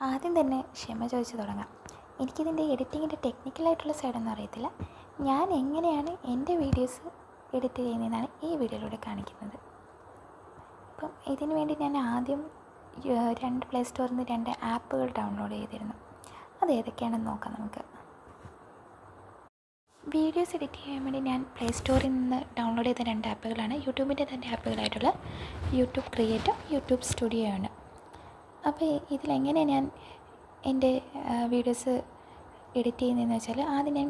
ആദ്യം തന്നെ ക്ഷമ ചോദിച്ച് തുടങ്ങാം. എനിക്കിതിന്റെ എഡിറ്റിങ്ങിന്റെ ടെക്നിക്കലായിട്ടുള്ള സൈഡൊന്നും അറിയത്തില്ല. ഞാൻ എങ്ങനെയാണ് എന്റെ വീഡിയോസ് എഡിറ്റ് ചെയ്യുന്നതെന്നാണ് ഈ വീഡിയോയിലൂടെ കാണിക്കുന്നത്. അപ്പം ഇതിനു വേണ്ടി ഞാൻ ആദ്യം രണ്ട് പ്ലേ സ്റ്റോറിൽ നിന്ന് രണ്ട് ആപ്പുകൾ ഡൗൺലോഡ് ചെയ്തിരുന്നു. അത് ഏതൊക്കെയാണെന്ന് നോക്കാം നമുക്ക്. വീഡിയോസ് എഡിറ്റ് ചെയ്യാൻ വേണ്ടി ഞാൻ പ്ലേ സ്റ്റോറിൽ നിന്ന് ഡൗൺലോഡ് ചെയ്ത രണ്ട് ആപ്പുകളാണ്. യൂട്യൂബിന്റെ തന്നെ ആപ്പുകളായിട്ടുള്ള യൂട്യൂബ് ക്രിയേറ്റർ യൂട്യൂബ് സ്റ്റുഡിയോ ആണ്. അപ്പോൾ ഇതിലെങ്ങനെ ഞാൻ എന്റെ വീഡിയോസ് എഡിറ്റ് ചെയ്യുന്നതെന്ന് വെച്ചാൽ ആദ്യം ഞാൻ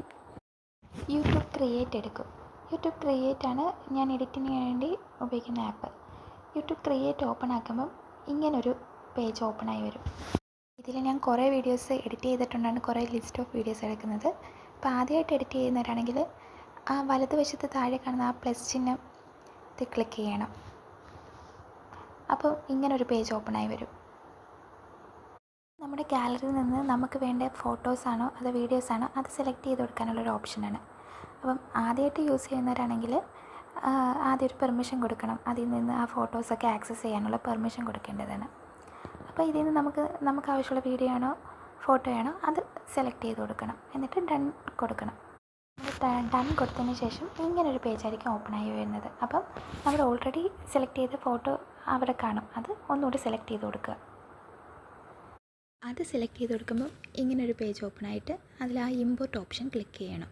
യൂട്യൂബ് ക്രിയേറ്റ് എടുക്കും. യൂട്യൂബ് ക്രിയേറ്റ് ആണ് ഞാൻ എഡിറ്റിന് വേണ്ടി ഉപയോഗിക്കുന്ന ആപ്പ് യൂട്യൂബ് ക്രിയേറ്റ് ഓപ്പൺ ആക്കുമ്പം ഇങ്ങനൊരു പേജ് ഓപ്പൺ ആയി വരും. ഇതിൽ ഞാൻ കുറേ വീഡിയോസ് എഡിറ്റ് ചെയ്തിട്ടുണ്ടാണ് കുറേ ലിസ്റ്റ് ഓഫ് വീഡിയോസ് എടുക്കുന്നത്. അപ്പോൾ ആദ്യമായിട്ട് എഡിറ്റ് ചെയ്യുന്നവരാണെങ്കിൽ ആ വലതുവശത്ത് താഴെ കാണുന്ന ആ പ്ലസ് ചിഹ്നം ക്ലിക്ക് ചെയ്യണം. അപ്പോൾ ഇങ്ങനൊരു പേജ് ഓപ്പൺ ആയി വരും. നമ്മുടെ ഗാലറിയിൽ നിന്ന് നമുക്ക് വേണ്ട ഫോട്ടോസാണോ അതോ വീഡിയോസാണോ അത് സെലക്ട് ചെയ്ത് കൊടുക്കാനുള്ളൊരു ഓപ്ഷനാണ് അപ്പം ആദ്യമായിട്ട് യൂസ് ചെയ്യുന്നവരാണെങ്കിൽ ആദ്യം ഒരു പെർമിഷൻ കൊടുക്കണം. അതിൽ നിന്ന് ആ ഫോട്ടോസൊക്കെ ആക്സസ് ചെയ്യാനുള്ള പെർമിഷൻ കൊടുക്കേണ്ടതാണ്. അപ്പോൾ ഇതിൽ നിന്ന് നമുക്ക് നമുക്ക് ആവശ്യമുള്ള വീഡിയോ ആണോ ഫോട്ടോ ആണോ അത് സെലക്ട് ചെയ്ത് കൊടുക്കണം. എന്നിട്ട് ഡൺ കൊടുക്കണം. ഡൺ കൊടുത്തതിന് ശേഷം ഇങ്ങനൊരു പേജായിരിക്കും ഓപ്പൺ ആയി വരുന്നത്. അപ്പം നമ്മൾ ഓൾറെഡി സെലക്ട് ചെയ്ത ഫോട്ടോ അവിടെ കാണും. അത് ഒന്നുകൂടി സെലക്ട് ചെയ്ത് കൊടുക്കുക. അത് സെലക്ട് ചെയ്ത് കൊടുക്കുമ്പോൾ ഇങ്ങനൊരു പേജ് ഓപ്പൺ ആയിട്ട് അതിൽ ആ ഇമ്പോർട്ട് ഓപ്ഷൻ ക്ലിക്ക് ചെയ്യണം.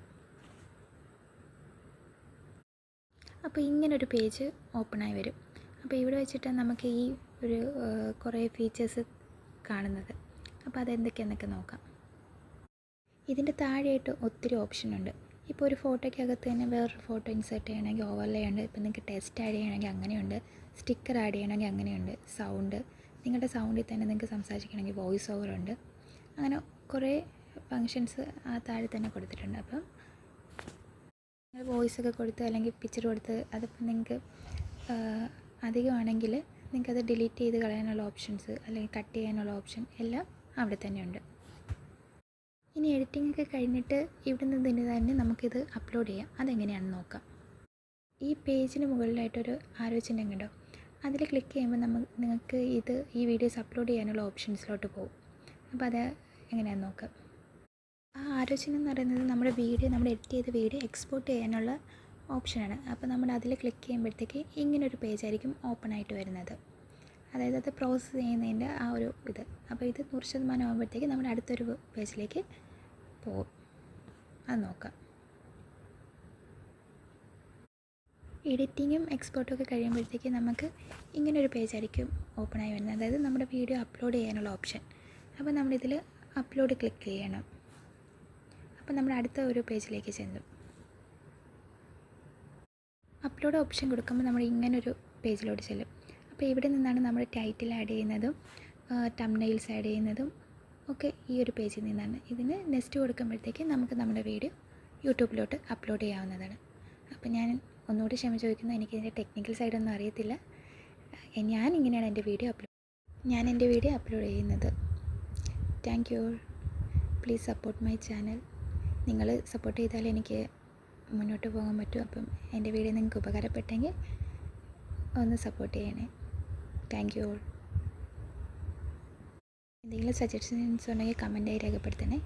അപ്പോൾ ഇങ്ങനൊരു പേജ് ഓപ്പണായി വരും. അപ്പോൾ ഇവിടെ വെച്ചിട്ട് നമുക്ക് ഈ ഒരു കുറേ ഫീച്ചേഴ്സ് കാണുന്നത്. അപ്പോൾ അതെന്തൊക്കെയാണെന്നൊക്കെ നോക്കാം. ഇതിന്റെ താഴെയായിട്ട് ഒത്തിരി ഓപ്ഷൻ ഉണ്ട്. ഇപ്പോൾ ഒരു ഫോട്ടോയ്ക്കകത്ത് തന്നെ വേറൊരു ഫോട്ടോ ഇൻസേർട്ട് ചെയ്യണമെങ്കിൽ ഓവർലേ ഉണ്ട്. ഇപ്പോൾ നിങ്ങൾക്ക് ടെക്സ്റ്റ് ആഡ് ചെയ്യണമെങ്കിൽ അങ്ങനെയുണ്ട്. സ്റ്റിക്കർ ആഡ് ചെയ്യണമെങ്കിൽ അങ്ങനെയുണ്ട്. സൗണ്ട് നിങ്ങളുടെ സൗണ്ടിൽ തന്നെ നിങ്ങൾക്ക് സംസാരിക്കണമെങ്കിൽ വോയിസ് ഓവർ ഉണ്ട്. അങ്ങനെ കുറേ ഫങ്ഷൻസ് ആ താഴെ തന്നെ കൊടുത്തിട്ടുണ്ട്. അപ്പം നിങ്ങൾ വോയിസ് ഒക്കെ കൊടുത്ത് അല്ലെങ്കിൽ പിക്ചർ കൊടുത്ത് അതിപ്പം നിങ്ങൾക്ക് അധികമാണെങ്കിൽ നിങ്ങൾക്കത് ഡിലീറ്റ് ചെയ്ത് കളയാനുള്ള ഓപ്ഷൻസ് അല്ലെങ്കിൽ കട്ട് ചെയ്യാനുള്ള ഓപ്ഷൻ എല്ലാം അവിടെ തന്നെയുണ്ട് ഇനി എഡിറ്റിംഗ് ഒക്കെ കഴിഞ്ഞിട്ട് ഇവിടെ നിന്ന് തന്നെ തന്നെ നമുക്കിത് അപ്ലോഡ് ചെയ്യാം. അതെങ്ങനെയാണെന്ന് നോക്കാം. ഈ പേജിന് മുകളിലായിട്ടൊരു ആലോചന ഉണ്ടോ അതിൽ ക്ലിക്ക് ചെയ്യുമ്പോൾ നമ്മൾ നിങ്ങൾക്ക് ഇത് ഈ വീഡിയോസ് അപ്ലോഡ് ചെയ്യാനുള്ള ഓപ്ഷൻസിലോട്ട് പോകും. അപ്പോൾ അത് എങ്ങനെയാണെന്ന് നോക്കാം. ആ ആരോചന എന്ന് പറയുന്നത് നമ്മുടെ വീഡിയോ നമ്മൾ എഡിറ്റ് ചെയ്ത വീഡിയോ എക്സ്പോർട്ട് ചെയ്യാനുള്ള ഓപ്ഷനാണ് അപ്പോൾ നമ്മൾ അതിൽ ക്ലിക്ക് ചെയ്യുമ്പോഴത്തേക്ക് ഇങ്ങനൊരു പേജായിരിക്കും ഓപ്പൺ ആയിട്ട് വരുന്നത്. അതായത് അത് പ്രോസസ്സ് ചെയ്യുന്നതിന്റെ ആ ഒരു ഇത്. അപ്പോൾ ഇത് നൂറ് ശതമാനം ആകുമ്പോഴത്തേക്ക് നമ്മുടെ അടുത്തൊരു പേജിലേക്ക് പോകും. അത് നോക്കാം. എഡിറ്റിങ്ങും എക്സ്പോർട്ടും ഒക്കെ കഴിയുമ്പോഴത്തേക്ക് നമുക്ക് ഇങ്ങനൊരു പേജായിരിക്കും ഓപ്പൺ ആയി വരുന്നത്. അതായത് നമ്മുടെ വീഡിയോ അപ്ലോഡ് ചെയ്യാനുള്ള ഓപ്ഷൻ. അപ്പോൾ നമ്മളിതിൽ അപ്ലോഡ് ക്ലിക്ക് ചെയ്യണം. അപ്പോൾ നമ്മൾ അടുത്ത ഒരു പേജിലേക്ക് ചെല്ലും അപ്ലോഡ് ഓപ്ഷൻ കൊടുക്കുമ്പോൾ നമ്മൾ ഇങ്ങനൊരു പേജിലോട്ട് ചെല്ലും. അപ്പോൾ ഇവിടെ നിന്നാണ് നമ്മൾ ടൈറ്റിൽ ആഡ് ചെയ്യുന്നതും ടംനെയിൽസ് ആഡ് ചെയ്യുന്നതും ഒക്കെ ഈ ഒരു പേജിൽ നിന്നാണ്. ഇതിന് നെക്സ്റ്റ് കൊടുക്കുമ്പോഴത്തേക്ക് നമുക്ക് നമ്മുടെ വീഡിയോ യൂട്യൂബിലോട്ട് അപ്ലോഡ് ചെയ്യാവുന്നതാണ്. അപ്പോൾ ഞാൻ ഒന്നുകൂടി ക്ഷമ ചോദിക്കുന്നു. എനിക്കിതിന്റെ ടെക്നിക്കൽ സൈഡൊന്നും അറിയത്തില്ല. ഞാൻ ഇങ്ങനെയാണ് എന്റെ വീഡിയോ അപ്ലോഡ് ഞാൻ എന്റെ വീഡിയോ അപ്ലോഡ് ചെയ്യുന്നത്. Thank you please support my channel നിങ്ങൾ സപ്പോർട്ട് ചെയ്താൽ എനിക്ക് മുന്നോട്ട് പോകാൻ പറ്റും. അപ്പം എന്റെ വീഡിയോ നിങ്ങൾക്ക് ഉപകാരപ്പെട്ടെങ്കിൽ ഒന്ന് സപ്പോർട്ട് ചെയ്യണേ. താങ്ക് യു ഓൾ എന്തെങ്കിലും സജഷൻസ് ഉണ്ടെങ്കിൽ കമന്റായി രേഖപ്പെടുത്തണേ.